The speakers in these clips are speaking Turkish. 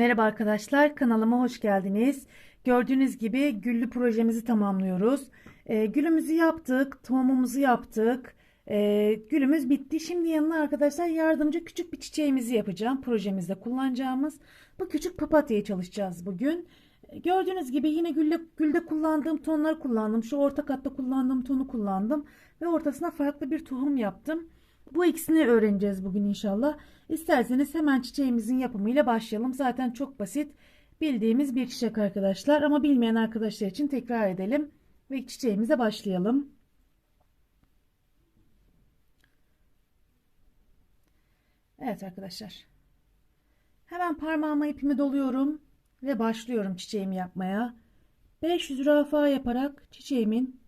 Merhaba arkadaşlar, kanalıma hoş geldiniz. Gördüğünüz gibi güllü projemizi tamamlıyoruz. Ee, gülümüzü yaptık, tohumumuzu yaptık. Ee, gülümüz bitti. Şimdi yanına arkadaşlar yardımcı küçük bir çiçeğimizi yapacağım. Projemizde kullanacağımız bu küçük papatyayı çalışacağız bugün. Ee, Gördüğünüz gibi yine gülle, gülde kullandığım tonları kullandım. Şu orta katta kullandığım tonu kullandım. Ve ortasına farklı bir tohum yaptım. Bu ikisini öğreneceğiz bugün inşallah. İsterseniz hemen çiçeğimizin yapımıyla başlayalım. Zaten çok basit bildiğimiz bir çiçek arkadaşlar. Ama bilmeyen arkadaşlar için tekrar edelim. Ve çiçeğimize başlayalım. Evet arkadaşlar. Hemen parmağıma ipimi doluyorum. Ve başlıyorum çiçeğimi yapmaya. 5 zürafa yaparak çiçeğimin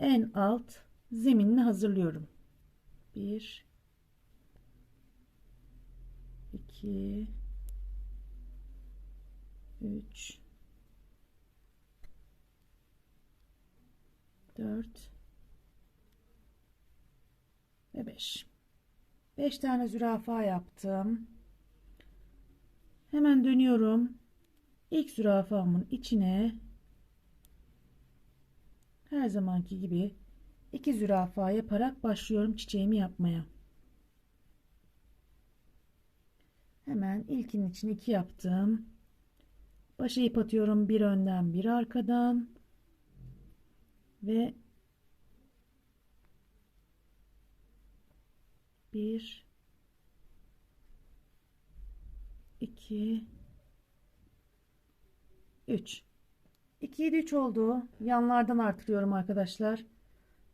en alt zeminini hazırlıyorum. 1 2 3 4 ve 5 5 tane zürafa yaptım. Hemen dönüyorum. İlk zürafamın içine her zamanki gibi iki zürafa yaparak başlıyorum çiçeğimi yapmaya. Hemen ilkinin için iki yaptım. Başa ip atıyorum bir önden bir arkadan ve bir iki üç 2 7 3 oldu. Yanlardan artırıyorum arkadaşlar.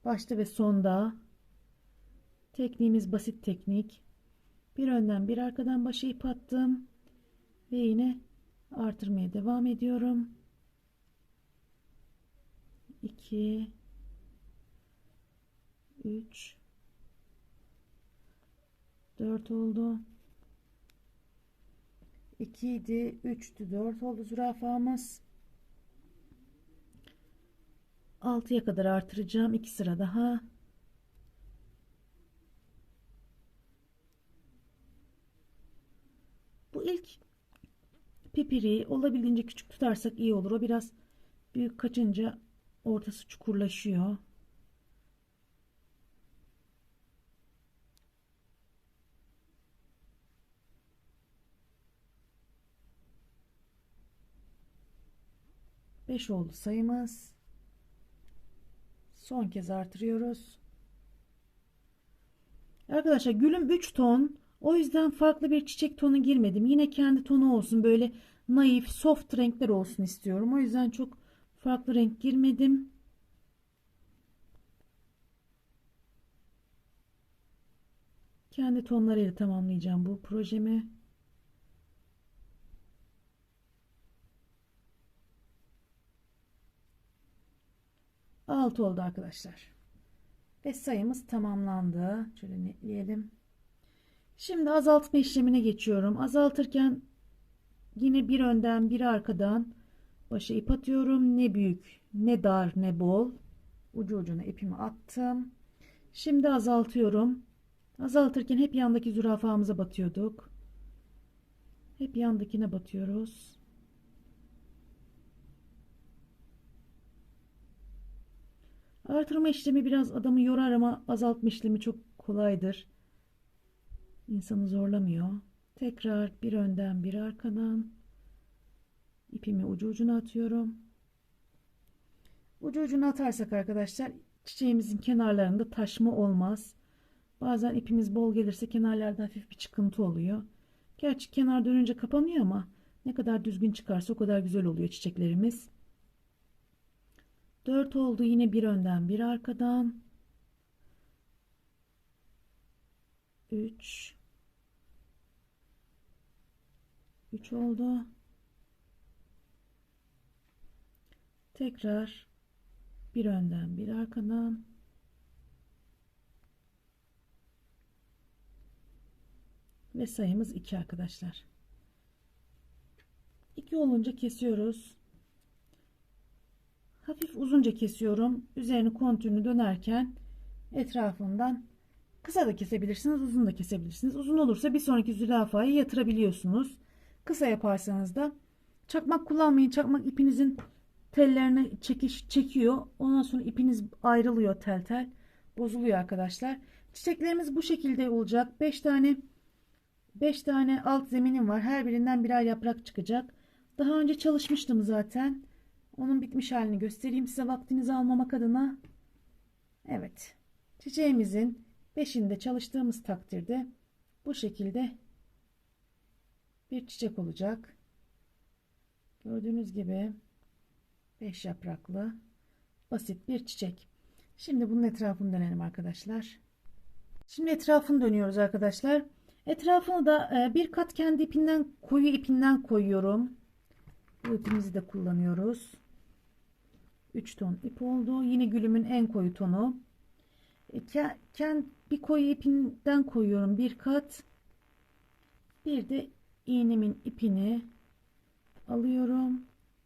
Başta ve sonda. Tekniğimiz basit teknik. Bir önden bir arkadan başa ip attım. Ve yine artırmaya devam ediyorum. 2 3 4 oldu. 2 idi, 3'tü, 4 oldu zürafamız. 6'ya kadar artıracağım. 2 sıra daha. Bu ilk pipiri olabildiğince küçük tutarsak iyi olur. O biraz büyük kaçınca ortası çukurlaşıyor. Beş oldu sayımız. Son kez artırıyoruz. Arkadaşlar gülüm 3 ton. O yüzden farklı bir çiçek tonu girmedim. Yine kendi tonu olsun. Böyle naif, soft renkler olsun istiyorum. O yüzden çok farklı renk girmedim. Kendi tonlarıyla tamamlayacağım bu projemi. Altı oldu arkadaşlar. Ve sayımız tamamlandı. Şöyle netleyelim. Şimdi azaltma işlemine geçiyorum. Azaltırken yine bir önden bir arkadan başa ip atıyorum. Ne büyük ne dar ne bol. Ucu ucuna ipimi attım. Şimdi azaltıyorum. Azaltırken hep yandaki zürafamıza batıyorduk. Hep yandakine batıyoruz. Artırma işlemi biraz adamı yorar ama azaltma işlemi çok kolaydır. İnsanı zorlamıyor. Tekrar bir önden bir arkadan ipimi ucu ucuna atıyorum. Ucu ucuna atarsak arkadaşlar çiçeğimizin kenarlarında taşma olmaz. Bazen ipimiz bol gelirse kenarlarda hafif bir çıkıntı oluyor. Gerçi kenar dönünce kapanıyor ama ne kadar düzgün çıkarsa o kadar güzel oluyor çiçeklerimiz. 4 oldu yine bir önden bir arkadan. 3 3 oldu. Tekrar bir önden bir arkadan. Ve sayımız 2 arkadaşlar. 2 olunca kesiyoruz. Hafif uzunca kesiyorum. Üzerini kontürünü dönerken etrafından kısa da kesebilirsiniz, uzun da kesebilirsiniz. Uzun olursa bir sonraki zürafayı yatırabiliyorsunuz. Kısa yaparsanız da çakmak kullanmayın. Çakmak ipinizin tellerini çekiş çekiyor. Ondan sonra ipiniz ayrılıyor tel tel. Bozuluyor arkadaşlar. Çiçeklerimiz bu şekilde olacak. 5 tane 5 tane alt zeminim var. Her birinden birer yaprak çıkacak. Daha önce çalışmıştım zaten. Onun bitmiş halini göstereyim size vaktinizi almamak adına. Evet. Çiçeğimizin beşinde çalıştığımız takdirde bu şekilde bir çiçek olacak. Gördüğünüz gibi 5 yapraklı basit bir çiçek. Şimdi bunun etrafını dönelim arkadaşlar. Şimdi etrafını dönüyoruz arkadaşlar. Etrafını da e, bir kat kendi ipinden koyu ipinden koyuyorum. Bu ipimizi de kullanıyoruz. 3 ton ip oldu. Yine gülümün en koyu tonu. E, Kend bir koyu ipinden koyuyorum bir kat. Bir de iğnemin ipini alıyorum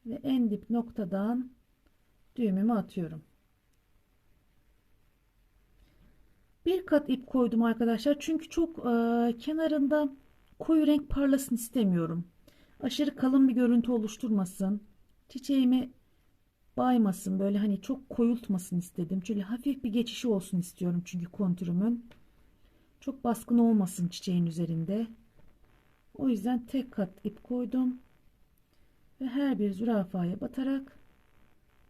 ve en dip noktadan düğümümü atıyorum. Bir kat ip koydum arkadaşlar. Çünkü çok e, kenarında koyu renk parlasın istemiyorum. Aşırı kalın bir görüntü oluşturmasın. Çiçeğimi baymasın. Böyle hani çok koyultmasın istedim. Şöyle hafif bir geçişi olsun istiyorum çünkü kontürümün. Çok baskın olmasın çiçeğin üzerinde. O yüzden tek kat ip koydum. Ve her bir zürafaya batarak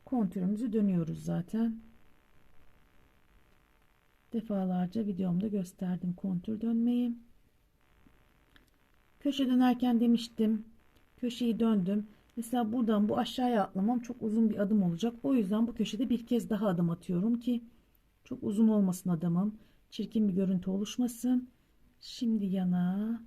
kontürümüzü dönüyoruz zaten. Defalarca videomda gösterdim kontür dönmeyi. Köşe dönerken demiştim. Köşeyi döndüm. Mesela buradan bu aşağıya atlamam çok uzun bir adım olacak. O yüzden bu köşede bir kez daha adım atıyorum ki çok uzun olmasın adamım. Çirkin bir görüntü oluşmasın. Şimdi yana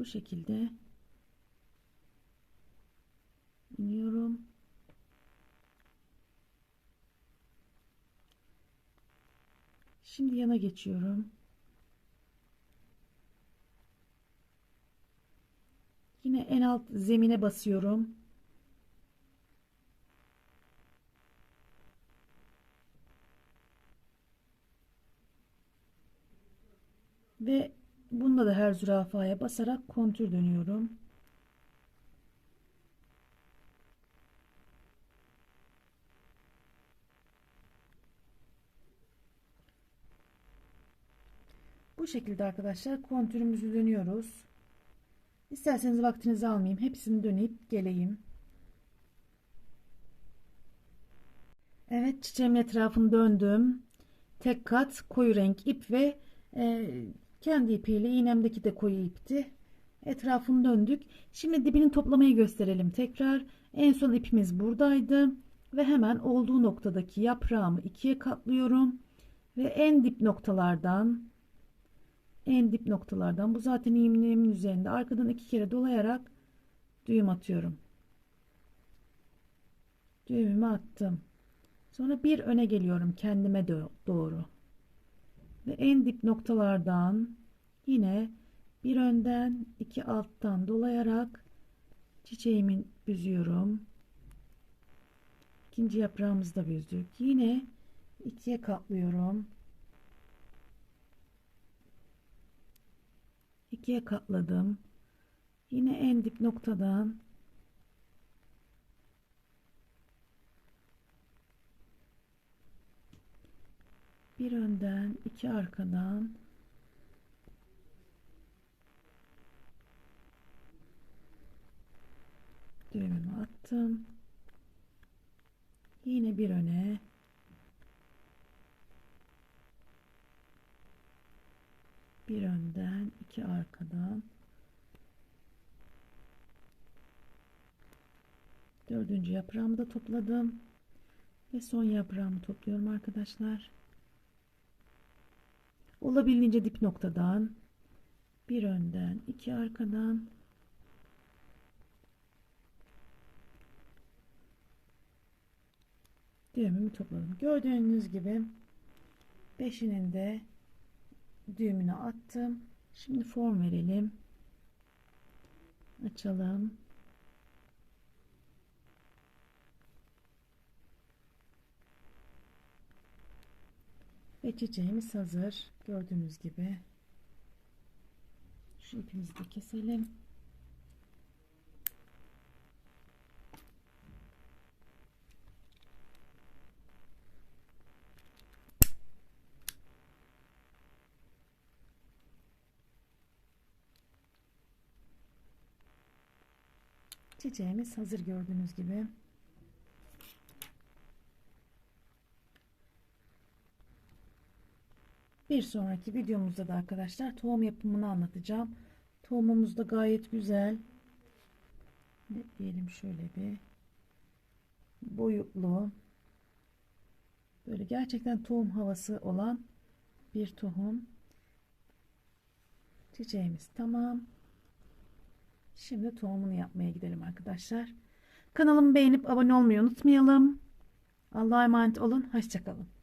bu şekilde iniyorum. Şimdi yana geçiyorum. Yine en alt zemine basıyorum. Ve bunda da her zürafaya basarak kontür dönüyorum. Bu şekilde arkadaşlar kontürümüzü dönüyoruz. İsterseniz vaktinizi almayayım. Hepsini dönüp geleyim. Evet çiçeğimin etrafını döndüm. Tek kat koyu renk ip ve e, kendi ipiyle iğnemdeki de koyu ipti. Etrafını döndük. Şimdi dibini toplamayı gösterelim tekrar. En son ipimiz buradaydı. Ve hemen olduğu noktadaki yaprağımı ikiye katlıyorum. Ve en dip noktalardan en dip noktalardan bu zaten iğnemin üzerinde arkadan iki kere dolayarak düğüm atıyorum. Düğümümü attım. Sonra bir öne geliyorum kendime doğru. Ve en dip noktalardan yine bir önden iki alttan dolayarak çiçeğimi büzüyorum. İkinci yaprağımızı da büzdük. Yine ikiye katlıyorum. ikiye katladım. Yine en dip noktadan bir önden iki arkadan. Düğümümü attım. Yine bir öne. Bir önden iki arkadan. Dördüncü yaprağımı da topladım. Ve son yaprağımı topluyorum arkadaşlar olabildiğince dip noktadan bir önden iki arkadan düğümümü topladım gördüğünüz gibi beşinin de düğümünü attım Şimdi form verelim. Açalım. Ve çiçeğimiz hazır. Gördüğünüz gibi. Şu ipimizi de keselim. Çiçeğimiz hazır gördüğünüz gibi. Bir sonraki videomuzda da arkadaşlar tohum yapımını anlatacağım. Tohumumuz da gayet güzel. Ne diyelim şöyle bir boyutlu. Böyle gerçekten tohum havası olan bir tohum. Çiçeğimiz tamam. Şimdi tohumunu yapmaya gidelim arkadaşlar. Kanalımı beğenip abone olmayı unutmayalım. Allah'a emanet olun. Hoşçakalın.